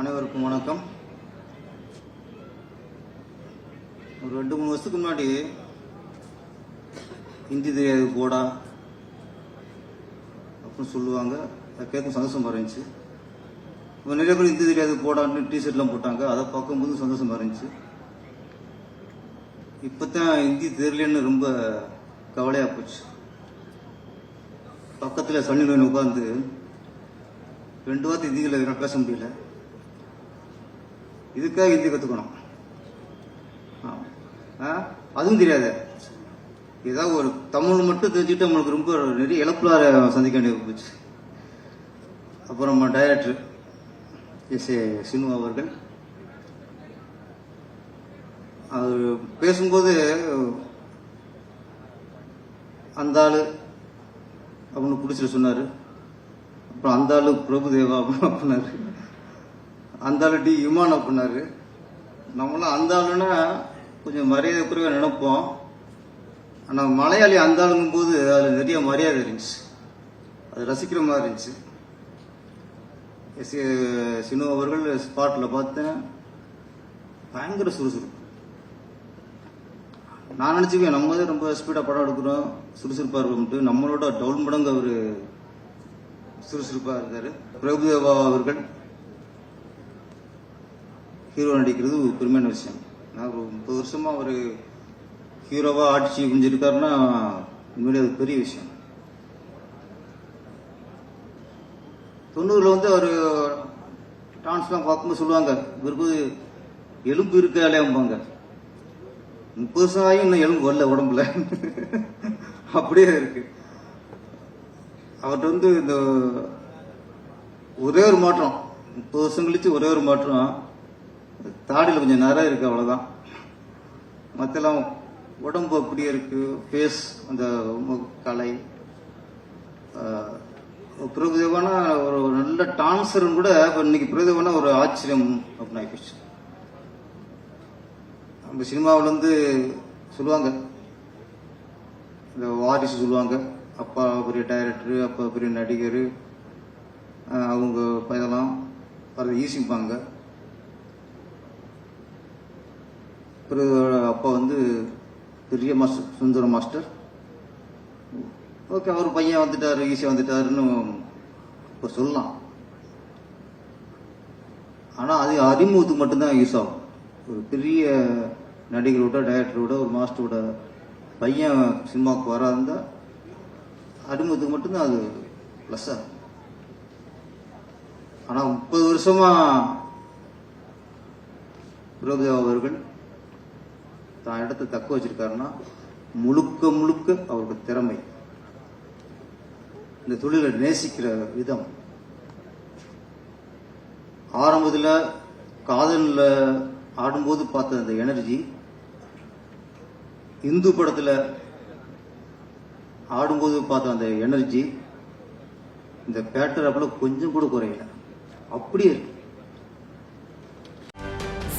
அனைவருக்கும் வணக்கம். ஒரு ரெண்டு மூணு வருஷத்துக்கு முன்னாடி ஹிந்தி தெரியாது போடா அப்படின்னு சொல்லுவாங்க. அதை கேட்கும் சந்தோஷமாக இருந்துச்சு. இப்போ நிறைய பேர் ஹிந்தி தெரியாது போடான்னு டிஷர்ட்லாம் போட்டாங்க. அதை பார்க்கும்போது சந்தோஷமாக இருந்துச்சு. இப்போ தான் ஹிந்தி தெரியலன்னு ரொம்ப கவலையாக போச்சு. பக்கத்தில் சனி நோயின் உட்காந்து ரெண்டு வார்த்தை ஹிந்தியில் பேச முடியல. இதுக்காக ஹிந்தி கற்றுக்கணும் அதுவும் தெரியாது. ஏதாவது ஒரு தமிழ் மட்டும் தெரிஞ்சுட்டு நம்மளுக்கு ரொம்ப நிறைய இழப்புலார சந்திக்க வேண்டிய போச்சு. அப்புறம் நம்ம டைரக்டர் எஸ் ஏ சினு அவர்கள். அவர் பேசும்போது அந்த ஆள் அப்படின்னு பிடிச்சிட்டு சொன்னார். அப்புறம் அந்த ஆளு பிரபுதேவா அப்படின்னாரு. அந்த ஆளு டி அப்படின்னாரு. நம்மளாம் அந்த ஆளுன்னா கொஞ்சம் மரியாதை குறைவாக நினைப்போம். ஆனால் மலையாளி அந்த ஆளுங்கும் போது அதில் நிறைய மரியாதை இருந்துச்சு. அது ரசிக்கிற மாதிரி இருந்துச்சு. எஸ் ஏ சினு அவர்கள் ஸ்பாட்டில் பார்த்தேன். பயங்கர சுறுசுறுப்பு. நான் நினச்சிக்குவேன் நம்ம தான் ரொம்ப ஸ்பீடாக படம் எடுக்கிறோம். சுறுசுறுப்பாக இருக்கோம்ட்டு நம்மளோட டவுன் மடங்கு அவர் சுறுசுறுப்பாக இருக்கார் பிரபுதேவா அவர்கள். ஹீரோ நடிக்கிறது ஒரு பெருமையான விஷயம். நான் ஒரு முப்பது வருஷமாக ஒரு ஹீரோவாக ஆட்சி புரிஞ்சிருக்காருன்னா உண்மையிலே அது பெரிய விஷயம். தொண்ணூறில் வந்து அவர் டான்ஸ்லாம் பார்க்கும்போது சொல்லுவாங்க இவருக்கு எலும்பு இருக்கா இல்லையாம்பாங்க முப்பது வருஷம் ஆகியும் இன்னும் எலும்பு வரல உடம்புல. அப்படியே இருக்கு. அவர்கிட்ட வந்து இந்த ஒரே ஒரு மாற்றம் முப்பது வருஷம் கழிச்சு ஒரே ஒரு மாற்றம். தாடியில் கொஞ்சம் நிறம் இருக்கு அவ்வளோதான் மற்றெல்லாம் உடம்பு அப்படியே இருக்கு ஃபேஸ் அந்த கலை. பிரபுதேவானா ஒரு நல்ல டான்சரும் கூட இப்போ இன்னைக்கு பிரபுதேவானா ஒரு ஆச்சரியம் அப்படின்னு ஆகிப்போச்சு நம்ம சினிமாவில் வந்து சொல்லுவாங்க. இந்த வாரிசு சொல்லுவாங்க. அப்பா பெரிய டைரக்டரு அப்பா பெரிய நடிகர் அவங்க இதெல்லாம் பல ஈசிப்பாங்க. பிறகு அப்பா வந்து பெரிய மாஸ்டர் சுந்தர மாஸ்டர். ஓகே அவர் பையன் வந்துட்டார் ஈஸியாக வந்துட்டாருன்னு இப்போ சொல்லலாம். ஆனால் அது அறிமுகத்துக்கு மட்டும்தான் யூஸ் ஆகும். ஒரு பெரிய நடிகரோட டைரக்டரோட ஒரு மாஸ்டரோட பையன் சினிமாவுக்கு வராருந்தா அறிமுகத்துக்கு மட்டும்தான் அது ப்ளஸ் ஆகும். ஆனால் முப்பது வருஷமா பிரபுதேவா அவர்கள் தான் இடத்தை தக்க வச்சிருக்காருன்னா முழுக்க முழுக்க அவரோட திறமை. இந்த தொழிலை நேசிக்கிற விதம். ஆரம்பத்தில் காதலில் ஆடும்போது பார்த்த அந்த எனர்ஜி இந்து படத்தில் ஆடும்போது பார்த்த அந்த எனர்ஜி இந்த பேட்டர் அப்பல கொஞ்சம் கூட குறையல. அப்படியே இருக்கு.